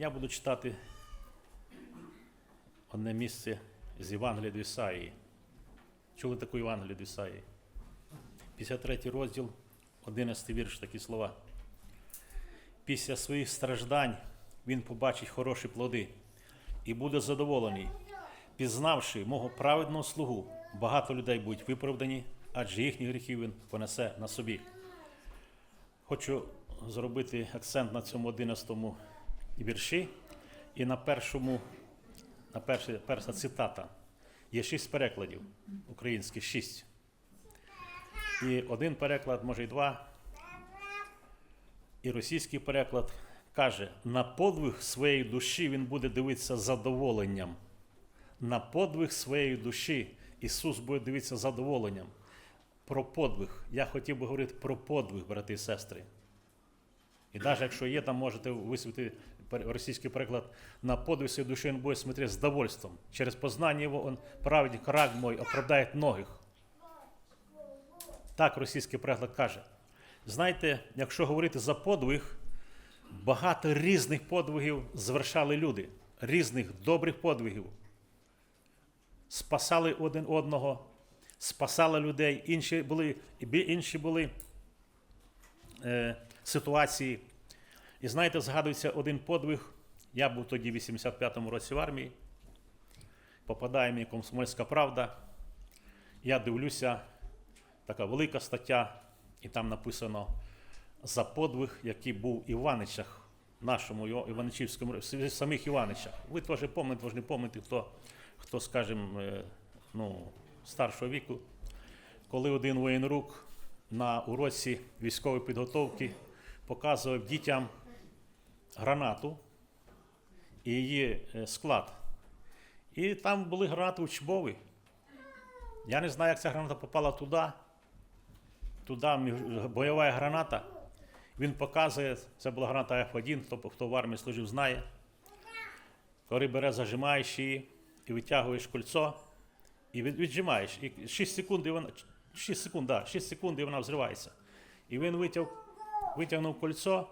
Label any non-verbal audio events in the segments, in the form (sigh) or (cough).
Я буду читати одне місце з Євангелія до Ісаїї. Чули таку Євангелію до Ісаїї? 53 розділ, 11 вірш, такі слова. Після своїх страждань він побачить хороші плоди і буде задоволений, пізнавши мого праведного слугу, багато людей будуть виправдані, адже їхні гріхи він понесе на собі. Хочу зробити акцент на цьому 11 вірші і на першому, на перші, перша цитата. Є шість перекладів українських, шість. І один переклад, може і два. І російський переклад каже: на подвиг своєї душі він буде дивитися задоволенням. На подвиг своєї душі Ісус буде дивитися задоволенням. Про подвиг. Я хотів би говорити про подвиг, брати і сестри. І навіть якщо є, там можете висвітлити російський переклад на подвиг своей души он будет смотреть с довольством. Через познание его он праведник рак мой оправдает многих. Так російський переклад каже. Знаєте, якщо говорити за подвиг, багато різних подвигів звершали люди, різних добрих подвигів. Спасали один одного, спасали людей, інші були, інші були е, ситуації. І знаєте, згадується один подвиг. Я був тоді в 85-му році в армії. Попадає мені комсомольська правда. Я дивлюся, така велика стаття, і там написано за подвиг, який був в Іваничах, нашому Іваничівському, в самих Іваничах. Ви теж пам'ятаєте, ви не пам'ятаєте, хто, хто скажімо, е, ну, старшого віку, коли один воєнрук на уроці військової підготовки показував дітям гранату і її е, склад. І там були гранати учбові. Я не знаю, як ця граната попала туди. Туди бойова граната. Він показує, це була граната F1, хто, хто в армії служив, знає. Коли бере, зажимаєш її і витягуєш кольцо, і віджимаєш. І 6 секунд, і вона, 6 секунд, да, 6 секунд, і вона взривається. І він витяг, витягнув кольцо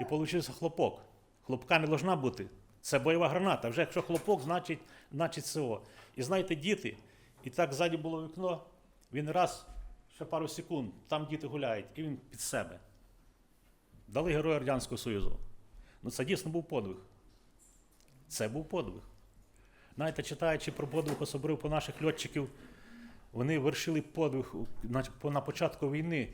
і получився хлопок. Хлопка не должна бути. Це бойова граната. Вже якщо хлопок, значить, значить СО. І знаєте, діти, і так ззаді було вікно, він раз, ще пару секунд, там діти гуляють, і він під себе. Дали Героя Радянського Союзу. Ну це дійсно був подвиг. Це був подвиг. Знаєте, читаючи про подвиг, особливо по наших льотчиків, вони вершили подвиг на, початку війни.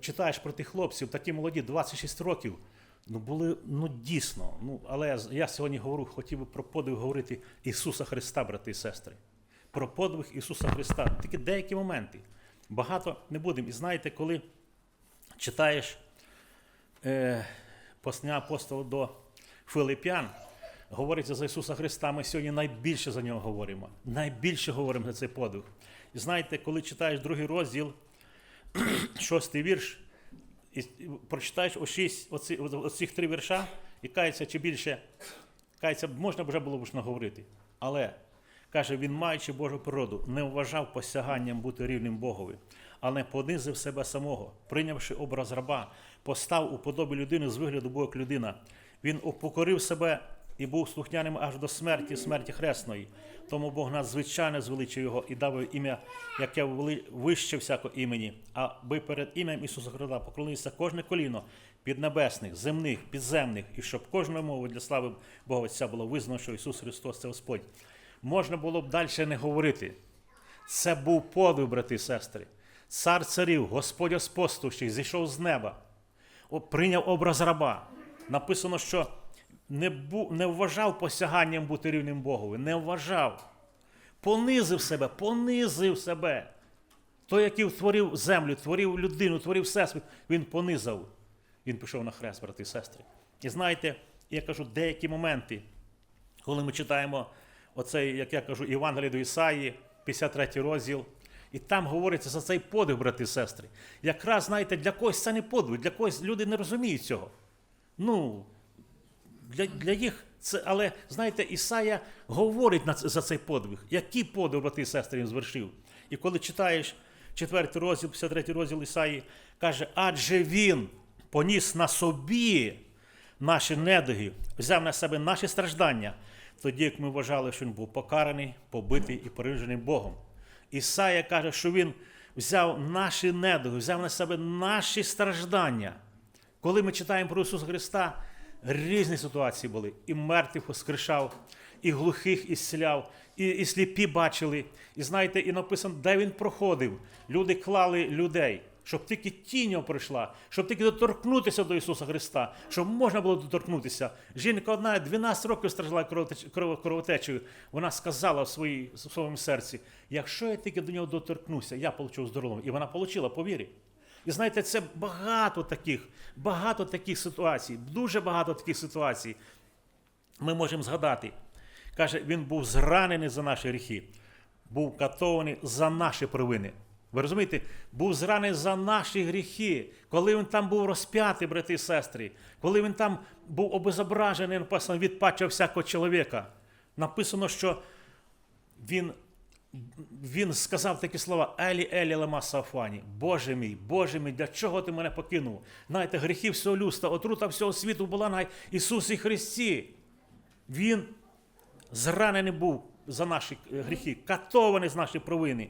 Читаєш про тих хлопців, такі молоді, 26 років. Ну, були, ну дійсно. Ну, але я я сьогодні говорю, хотів би про подвиг говорити Ісуса Христа, брати і сестри. Про подвиг Ісуса Христа. Тільки деякі моменти. Багато не будемо. І знаєте, коли читаєш е, послання апостола до Филип'ян, говориться за Ісуса Христа, ми сьогодні найбільше за нього говоримо. Найбільше говоримо за цей подвиг. І знаєте, коли читаєш другий розділ, (clears throat) шостий вірш, і прочитаєш ось оці, оцих три вірша, і кається чи більше, кається, можна вже було б ж наговорити. Але каже, він, маючи Божу природу, не вважав посяганням бути рівним Богові, але понизив себе самого, прийнявши образ раба, постав у подобі людини з вигляду Бога як людина. Він упокорив себе і був слухняним аж до смерті, смерті хресної. Тому Бог надзвичайно звеличив його і дав ім'я, яке вище всякого імені, аби перед ім'ям Ісуса Христа поклонилося кожне коліно піднебесних, земних, підземних, і щоб кожною мовою для слави Бога Отця було визнано, що Ісус Христос це Господь. Можна було б далі не говорити. Це був подвиг, брати і сестри. Цар царів, Господь Господущий, зійшов з неба, прийняв образ раба. Написано, що не, бу, не вважав посяганням бути рівним Богові, не вважав. Понизив себе, понизив себе. Той, який творив землю, творив людину, творив всесвіт, він понизав. Він пішов на хрест, брати і сестри. І знаєте, я кажу, деякі моменти, коли ми читаємо оцей, як я кажу, Євангеліє до Ісаї, 53 розділ, і там говориться за цей подвиг, брати і сестри. Якраз, знаєте, для когось це не подвиг, для когось люди не розуміють цього. Ну, для, для їх це, але знаєте, Ісая говорить на за цей подвиг. Який подвиг, брати і сестри, він звершив? І коли читаєш 4 розділ, 53 розділ Ісаї, каже, адже він поніс на собі наші недуги, взяв на себе наші страждання, тоді як ми вважали, що він був покараний, побитий і пережений Богом. Ісая каже, що він взяв наші недуги, взяв на себе наші страждання. Коли ми читаємо про Ісуса Христа, різні ситуації були. І мертвих воскрешав, і глухих ісціляв, і, і сліпі бачили. І знаєте, і написано, де він проходив. Люди клали людей, щоб тільки тінь прийшла, щоб тільки доторкнутися до Ісуса Христа, щоб можна було доторкнутися. Жінка одна 12 років страждала кровотечею. Вона сказала в, своїй, в своєму серці: якщо я тільки до нього доторкнуся, я получу здоров'я. І вона отримала, по. І знаєте, це багато таких, багато таких ситуацій, дуже багато таких ситуацій. Ми можемо згадати. Каже, він був зранений за наші гріхи, був катований за наші провини. Ви розумієте, був зранений за наші гріхи, коли він там був розп'ятий, брати і сестри, коли він там був обезображений, написано, від пача всякого чоловіка. Написано, що він він сказав такі слова Елі Елі Лама Сафані. Боже мій, Боже мій, для чого ти мене покинув? Знаєте, гріхи всього людства, отрута всього світу була на Ісусі Христі. Він зранений був за наші е, гріхи, катований з наші провини.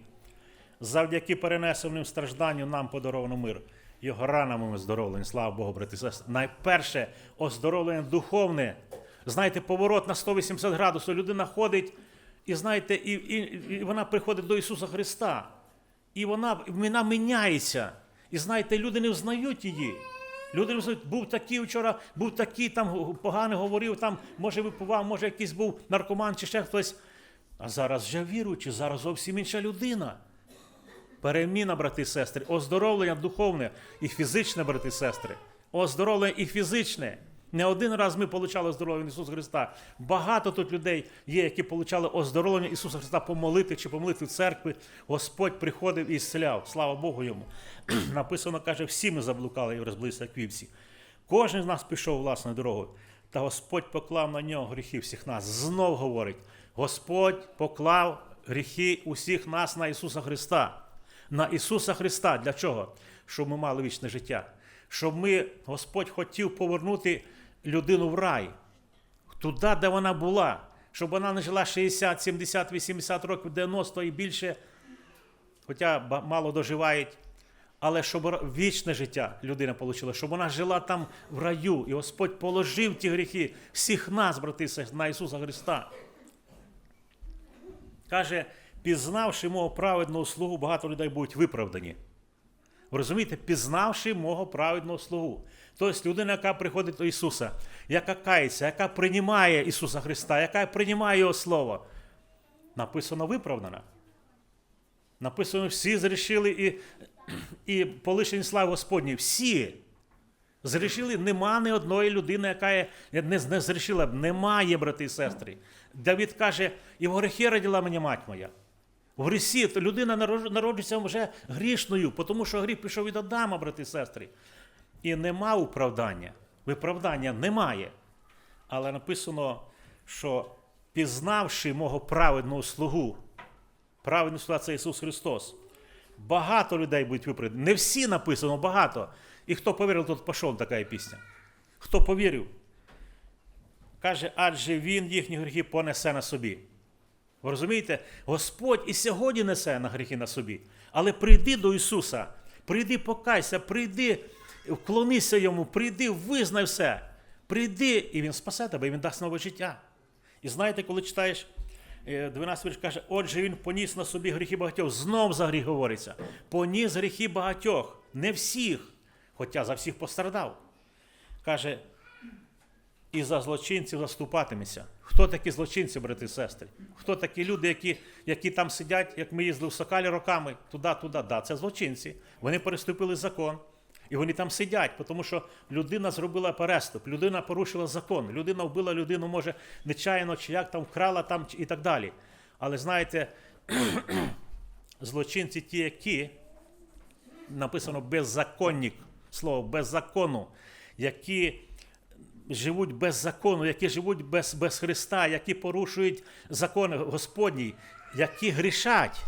Завдяки перенесеним стражданням нам подаровано мир. Його ранами ми здоровлені, слава Богу, брати сестри. Найперше оздоровлення духовне. Знаєте, поворот на 180 градусів. Людина ходить, і знаєте, і, і, і вона приходить до Ісуса Христа. І вона, вона міняється. І знаєте, люди не взнають її. Люди не взнають, був такий вчора, був такий, там погано говорив, там, може випивав, може якийсь був наркоман чи ще хтось. А зараз вже віруючий, зараз зовсім інша людина. Переміна, брати і сестри, оздоровлення духовне і фізичне, брати і сестри. Оздоровлення і фізичне. Не один раз ми отримали оздоровлення Ісуса Христа. Багато тут людей є, які отримали оздоровлення Ісуса Христа помолити чи помолити в церкві. Господь приходив і зціляв. Слава Богу йому. (clears throat) Написано, каже, всі ми заблукали і розблилися як вівці. Кожен з нас пішов власною дорогою. Та Господь поклав на нього гріхи всіх нас. Знов говорить: Господь поклав гріхи усіх нас на Ісуса Христа. На Ісуса Христа. Для чого? Щоб ми мали вічне життя. Щоб ми, Господь хотів повернути людину в рай, туди, де вона була, щоб вона не жила 60, 70, 80 років, 90 і більше, хоча мало доживають, але щоб вічне життя людина отримала, щоб вона жила там в раю, і Господь положив ті гріхи всіх нас, брати, на Ісуса Христа. Каже, пізнавши мого праведного слугу, багато людей будуть виправдані. Ви розумієте, пізнавши мого праведного слугу. Тобто людина, яка приходить до Ісуса, яка кається, яка приймає Ісуса Христа, яка приймає Його Слово, написано виправдана. Написано, всі зрішили і, і полишені слави Господні. Всі зрішили, нема ні одної людини, яка не, не зрішила б. Немає, брати і сестри. Давід каже, і в грехи родила мені мать моя. В грісі людина народжується вже грішною, тому що гріх пішов від Адама, брати і сестри. І нема оправдання. Виправдання немає. Але написано, що пізнавши мого праведного слугу, праведний слуга це Ісус Христос. Багато людей будуть виправдані. Не всі написано, багато. І хто повірив, тот пішов, така пісня. Хто повірив? Каже, адже Він їхні гріхи понесе на собі. Ви розумієте? Господь і сьогодні несе на гріхи на собі. Але прийди до Ісуса, прийди, покайся, прийди, вклонися Йому, прийди, визнай все. Прийди, і Він спасе тебе, і Він дасть нове життя. І знаєте, коли читаєш е, 12 вірш каже, отже, він поніс на собі гріхи багатьох. Знов за гріх говориться. Поніс гріхи багатьох, не всіх, хоча за всіх пострадав. Каже, і за злочинців заступатиметься. Хто такі злочинці, брати і сестри? Хто такі люди, які, які там сидять, як ми їздили в Сокалі роками, туди-туди? Да, це злочинці. Вони переступили закон. І вони там сидять, тому що людина зробила переступ, людина порушила закон, людина вбила людину, може, нечайно, чи як там вкрала там і так далі. Але знаєте, (clears throat) злочинці ті, які написано беззаконник, слово без закону, які живуть без закону, які живуть без, без Христа, які порушують закони Господні, які грішать.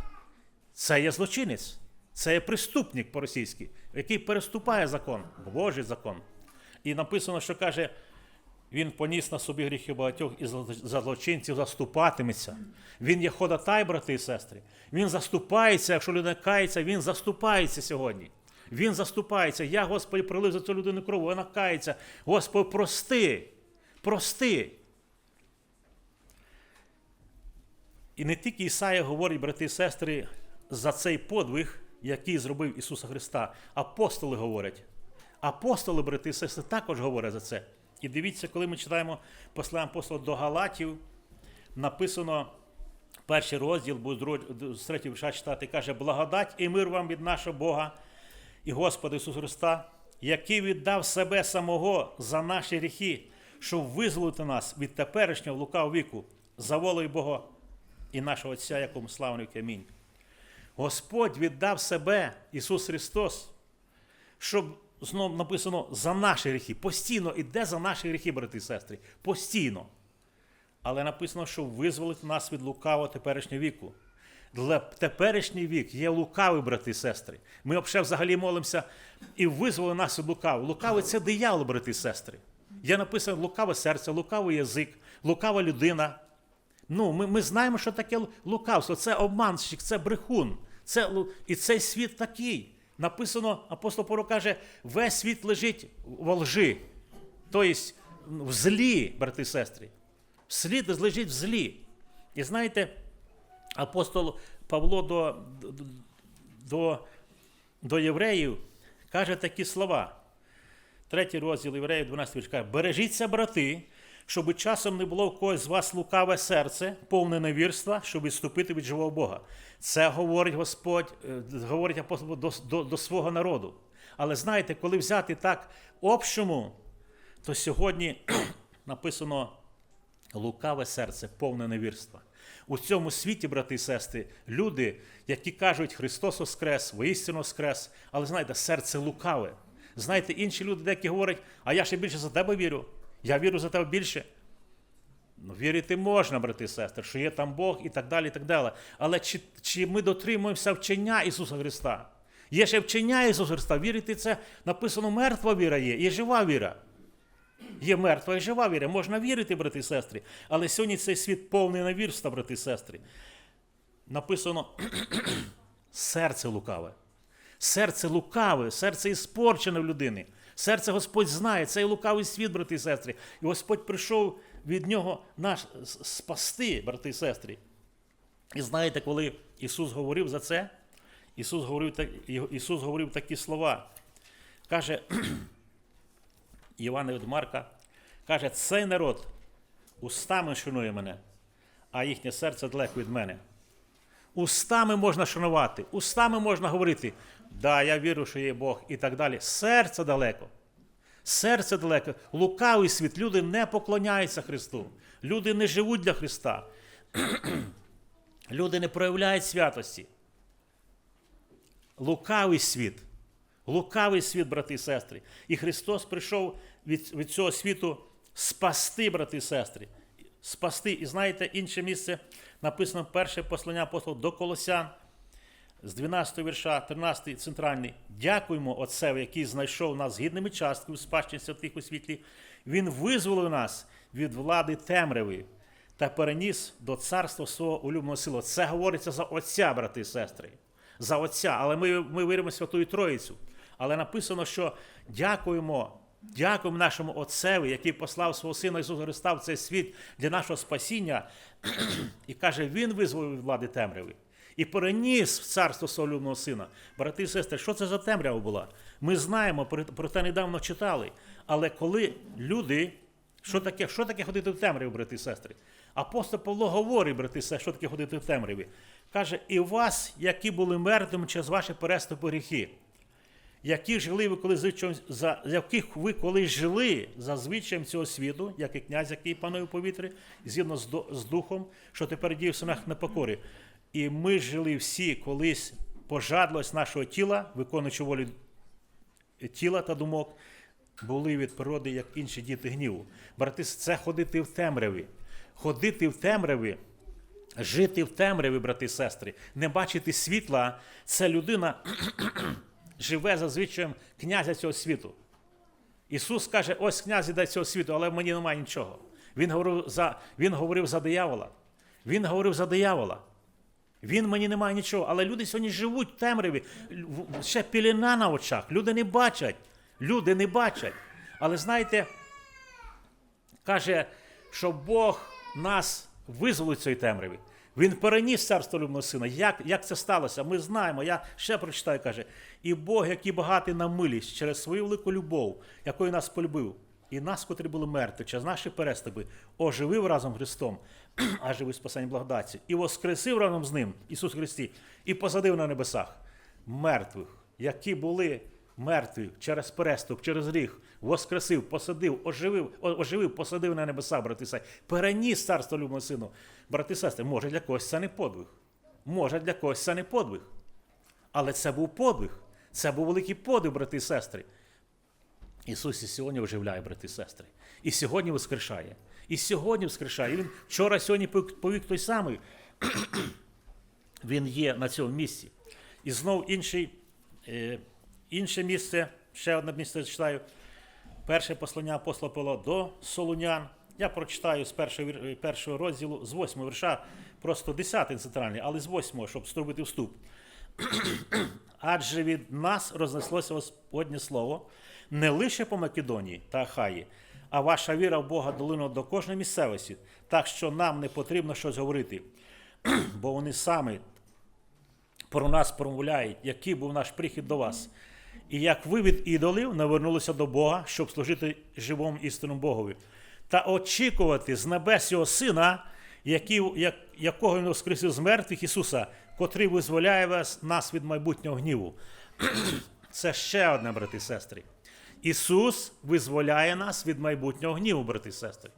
Це є злочинець, це є преступник по-російськи, який переступає закон, Божий закон. І написано, що каже, Він поніс на собі гріхи багатьох і за злочинців заступатиметься. Він є ходатай, брати і сестри. Він заступається, якщо людина кається, він заступається сьогодні. Він заступається. Я, Господи, пролив за цю людину кров, вона кається. Господи, прости, прости. І не тільки Ісая говорить, брати і сестри, за цей подвиг, який зробив Ісуса Христа. Апостоли говорять. Апостоли, брати і сестри, також говорять за це. І дивіться, коли ми читаємо послання апостола до Галатів, написано перший розділ, бо з третього читати, каже, благодать і мир вам від нашого Бога і Господа Ісуса Христа, який віддав себе самого за наші гріхи, щоб визволити нас від теперішнього лукавого віку, за волею Бога і нашого Отця, якому славний амінь. Господь віддав себе, Ісус Христос, щоб знову написано за наші гріхи. Постійно іде за наші гріхи, брати і сестри. Постійно. Але написано, що визволить нас від лукавого теперішнього віку. Для теперішній вік є лукавий, брати і сестри. Ми взагалі молимося і визволи нас від лукавого. Лукавий це диявол, брати і сестри. Є написано лукаве серце, лукавий язик, лукава людина. Ну, ми, ми знаємо, що таке лукавство. Це обманщик, це брехун. Це, і цей світ такий. Написано, апостол Павло каже, весь світ лежить во лжи. Тобто в злі, брати і сестри. Слід лежить в злі. І знаєте, апостол Павло до, до, до, євреїв каже такі слова. Третій розділ Євреїв, 12 вірш каже, бережіться, брати, щоб часом не було в когось з вас лукаве серце, повне невірства, щоб відступити від живого Бога. Це говорить Господь, е, говорить апостол до, до, до свого народу. Але знаєте, коли взяти так общому, то сьогодні (clears throat) написано лукаве серце, повне невірства. У цьому світі, брати і сестри, люди, які кажуть, Христос воскрес, воістину воскрес, але знаєте, серце лукаве. Знаєте, інші люди деякі говорять, а я ще більше за тебе вірю, я вірю за тебе більше. Ну, вірити можна, брати і сестри, що є там Бог і так далі. і так далі. Але чи, чи ми дотримуємося вчення Ісуса Христа? Є ще вчення Ісуса Христа. Вірити це написано, мертва віра є, є жива віра. Є мертва і жива віра. Можна вірити, брати і сестри. Але сьогодні цей світ повний невірства, брати і сестри. Написано (clears throat) серце лукаве. Серце лукаве, серце іспорчене в людини. Серце Господь знає, цей лукавий світ, брати і сестри. І Господь прийшов від нього нас спасти, брати і сестри. І знаєте, коли Ісус говорив за це, Ісус говорив, Ісус говорив такі слова. Каже, (clears throat) Івана від Марка, каже, цей народ устами шанує мене, а їхнє серце далеко від мене. Устами можна шанувати, устами можна говорити, да, я вірю, що є Бог і так далі. Серце далеко. Серце далеко. Лукавий світ. Люди не поклоняються Христу. Люди не живуть для Христа. (clears throat) Люди не проявляють святості. Лукавий світ. Лукавий світ, брати і сестри. І Христос прийшов від, від цього світу спасти, брати і сестри. Спасти. І знаєте, інше місце написано перше послання апостола до Колосян з 12 вірша, 13 центральний. Дякуємо Отцеві, який знайшов нас гідними частками спадщини святих у світлі. Він визволив нас від влади темряви та переніс до царства свого улюбленого сила. Це говориться за Отця, брати і сестри. За Отця. Але ми, ми віримо в Святую Троїцю. Але написано, що дякуємо. Дякуємо нашому Отцеві, який послав свого Сина Ісуса Христа в цей світ для нашого спасіння. І каже, Він визволив від влади темряви і переніс в царство свого улюбленого сина. Брати і сестри, що це за темрява була? Ми знаємо, про те недавно читали. Але коли люди, що таке що таке ходити в темряві, брати і сестри? Апостол Павло говорить, брати і сестри, що таке ходити в темряві. Каже, і вас, які були мертвими через ваші переступи гріхи, які жили ви коли звичаєм, за яких ви колись жили за звичаєм цього світу, як і князь, який панує в повітрі, згідно з, з духом, що тепер діє в синах непокорі. І ми жили всі колись пожадливість нашого тіла, виконуючи волю тіла та думок, були від природи, як інші діти гніву. Брати, це ходити в темряві. Ходити в темряві, жити в темряві, брати і сестри, не бачити світла, це людина живе за звичаєм князя цього світу. Ісус каже, ось князь іде цього світу, але в мені немає нічого. Він говорив за, він говорив за диявола. Він говорив за диявола. Він мені немає нічого. Але люди сьогодні живуть в темряві. Ще піліна на очах. Люди не бачать. Люди не бачать. Але знаєте, каже, що Бог нас визволить з цієї темряві. Він переніс царство любного сина. Як, як це сталося? Ми знаємо. Я ще прочитаю, каже. І Бог, який багатий на милість через свою велику любов, якою нас полюбив, і нас, котрі були мертві, через наші переступи, оживив разом Христом, (clears throat) а живий спасення благодаті, і воскресив разом з ним, Ісус Христі, і посадив на небесах мертвих, які були мертві через переступ, через гріх, воскресив, посадив, оживив, оживив, посадив на небеса, брати сестри, переніс царство любого сину. Брати сестри, може для когось це не подвиг. Може для когось це не подвиг. Але це був подвиг. Це був великий подвиг, брати і сестри. Ісус і сьогодні оживляє, брати і сестри. І сьогодні воскрешає. І сьогодні воскрешає. І Він вчора, сьогодні повік той самий. (clears throat) Він є на цьому місці. І знов інший, е, інше місце, ще одне місце читаю. Перше послання апостола Павла до Солунян. Я прочитаю з першого, е, першого розділу, з восьмого вірша, просто десятий центральний, але з восьмого, щоб зробити вступ. (clears throat) Адже від нас рознеслося Господнє слово не лише по Македонії та Ахаї, а ваша віра в Бога долинула до кожної місцевості, так що нам не потрібно щось говорити, (clears throat) бо вони самі про нас промовляють, який був наш прихід до вас. І як ви від ідолів навернулися до Бога, щоб служити живому істинному Богові, та очікувати з небес його Сина, який, як, якого він воскресив з мертвих Ісуса, котрий визволяє вас, нас від майбутнього гніву. (clears throat) Це ще одне, брати і сестри. Ісус визволяє нас від майбутнього гніву, брати і сестри.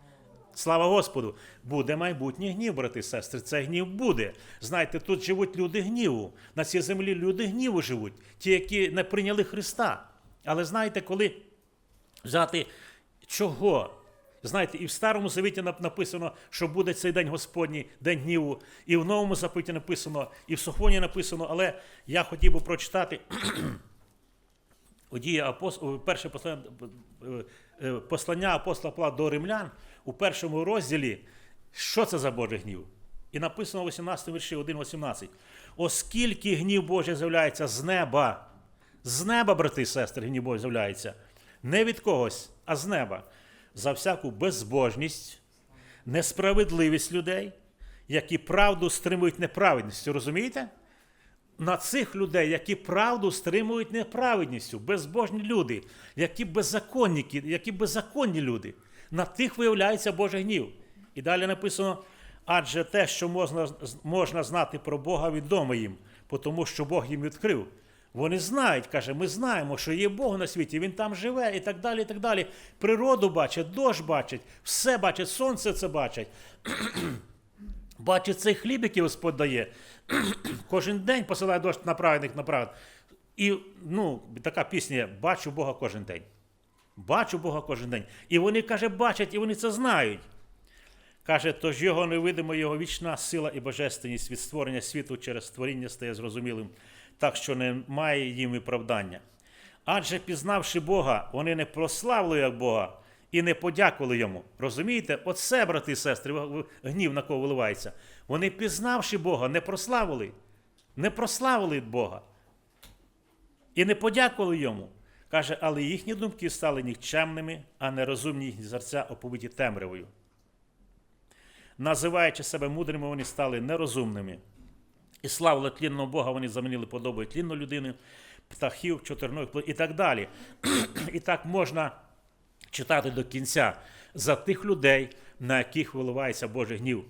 Слава Господу! Буде майбутній гнів, брати і сестри. Це гнів буде. Знаєте, тут живуть люди гніву. На цій землі люди гніву живуть, ті, які не прийняли Христа. Але знаєте, коли взяти чого? Знаєте, і в Старому Завіті написано, що буде цей день Господній, день гніву, і в Новому Заповіті написано, і в Сохоні написано, але я хотів би прочитати (clears throat) Одія апос... перше послання, е, е, послання апостола Павла до римлян у першому розділі, що це за Божий гнів? І написано в 18 вірші 1.18. Оскільки гнів Божий з'являється з неба, з неба, брати і сестри, гнів Божий з'являється, не від когось, а з неба, за всяку безбожність, несправедливість людей, які правду стримують неправедністю. Розумієте? на цих людей, які правду стримують неправедністю, безбожні люди, які беззаконники, які беззаконні люди, на тих виявляється Божий гнів. І далі написано: адже те, що можна, можна знати про Бога, відомо їм, тому що Бог їм відкрив. Вони знають, каже, ми знаємо, що є Бог на світі, Він там живе і так далі. і так далі. Природу бачать, дощ бачать, все бачать, сонце це бачать. (clears throat) Бачить цей хліб, який Господь дає. (clears throat) Кожен день посилає дощ на праведних на. І ну, така пісня: бачу Бога кожен день. Бачу Бога кожен день. І вони, каже, бачать, і вони це знають. Каже, тож його невидимо, його вічна сила і божественність від створення світу через створіння стає зрозумілим, так що немає їм виправдання. Адже пізнавши Бога, вони не прославили як Бога і не подякували йому. Розумієте? Оце, брати і сестри, гнів на кого виливається. Вони, пізнавши Бога, не прославили, не прославили Бога і не подякували йому. Каже, але їхні думки стали нікчемними, а нерозумні їхні серця оповиті темрявою. Називаючи себе мудрими, вони стали нерозумними. І славили тлінного Бога, вони замінили подобою тлінну людини, птахів, чотирногих і так далі. (clears throat) І так можна читати до кінця за тих людей, на яких виливається Божий гнів.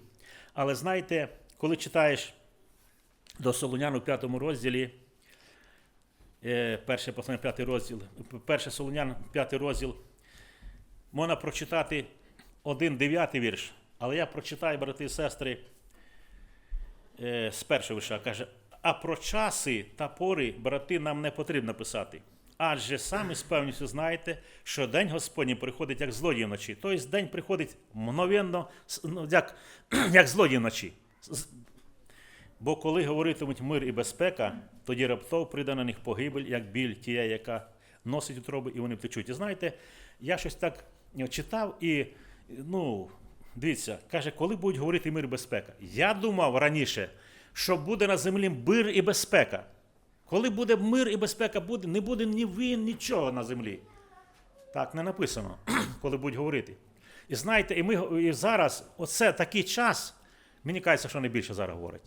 Але знаєте, коли читаєш до Солонян у п'ятому розділі, перше послання, п'ятий розділ, перше Солонян, п'ятий розділ, можна прочитати один дев'ятий вірш, але я прочитаю, брати і сестри, е, з першого вірша каже: а про часи та пори, брати, нам не потрібно писати. Адже самі з певністю знаєте, що день Господній приходить як злодій вночі. Тобто день приходить мгновенно, ну, як, (clears throat) як злодій вночі. Бо коли говоритимуть мир і безпека, тоді раптово прийде на них погибель, як біль тієї, яка носить утроби і вони втечуть. І знаєте, я щось так е, читав і, ну, дивіться, каже, коли будуть говорити мир і безпека. Я думав раніше, що буде на землі мир і безпека. Коли буде мир і безпека, буде, не буде ні війн, нічого на землі. Так не написано, (clears throat) коли будуть говорити. І знаєте, і ми і зараз, оце такий час, мені кажеться, що найбільше зараз говорять.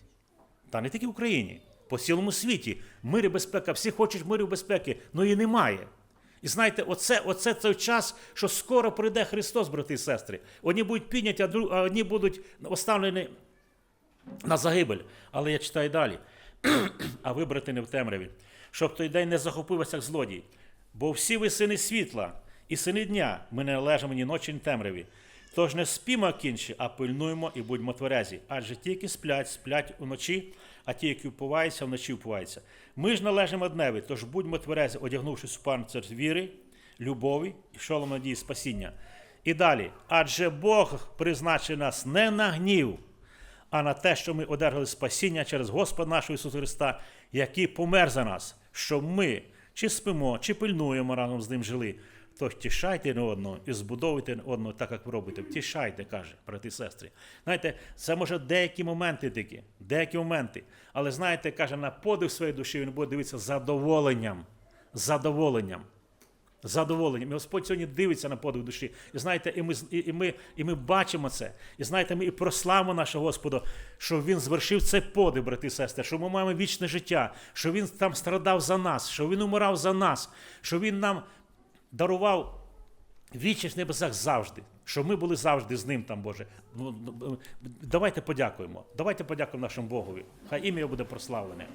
Та не тільки в Україні, по цілому світі. Мир і безпека, всі хочуть миру і безпеки, але її немає. І знаєте, оце, оце той час, що скоро прийде Христос, брати і сестри. Одні будуть підняті, а дру- а одні будуть оставлені на загибель. Але я читаю далі. а вибрати не в темряві, щоб той день не захопився як злодій. Бо всі ви сини світла і сини дня, ми не належимо ні ночі, ні темряві. Тож не спімо кінчі, а пильнуємо і будьмо тверезі. Адже ті, які сплять, сплять уночі, а ті, які впиваються, вночі впиваються. Ми ж належимо дневі, тож будьмо тверезі, одягнувшись у панцир віри, любові і шолом надії спасіння. І далі, адже Бог призначив нас не на гнів, а на те, що ми одержали спасіння через Господа нашого Ісуса Христа, який помер за нас, щоб ми чи спимо, чи пильнуємо разом з ним жили. Тож тішайте не одного і збудовуйте одного так, як ви робите. Тішайте, каже, брати і сестри. Знаєте, це може деякі моменти такі, деякі моменти. Але знаєте, каже, на подив своєї душі він буде дивитися задоволенням. Задоволенням задоволенням. І Господь сьогодні дивиться на подив душі. І знаєте, і ми, і, і, ми, і ми бачимо це. І знаєте, ми і прославимо нашого Господа, що Він звершив цей подив, брати і сестри, що ми маємо вічне життя, що Він там страдав за нас, що Він умирав за нас, що Він нам дарував вічність небесах завжди. щоб ми були завжди з ним там, Боже. Ну, ну, Давайте подякуємо. Давайте подякуємо нашому Богові. Хай ім'я буде прославлене.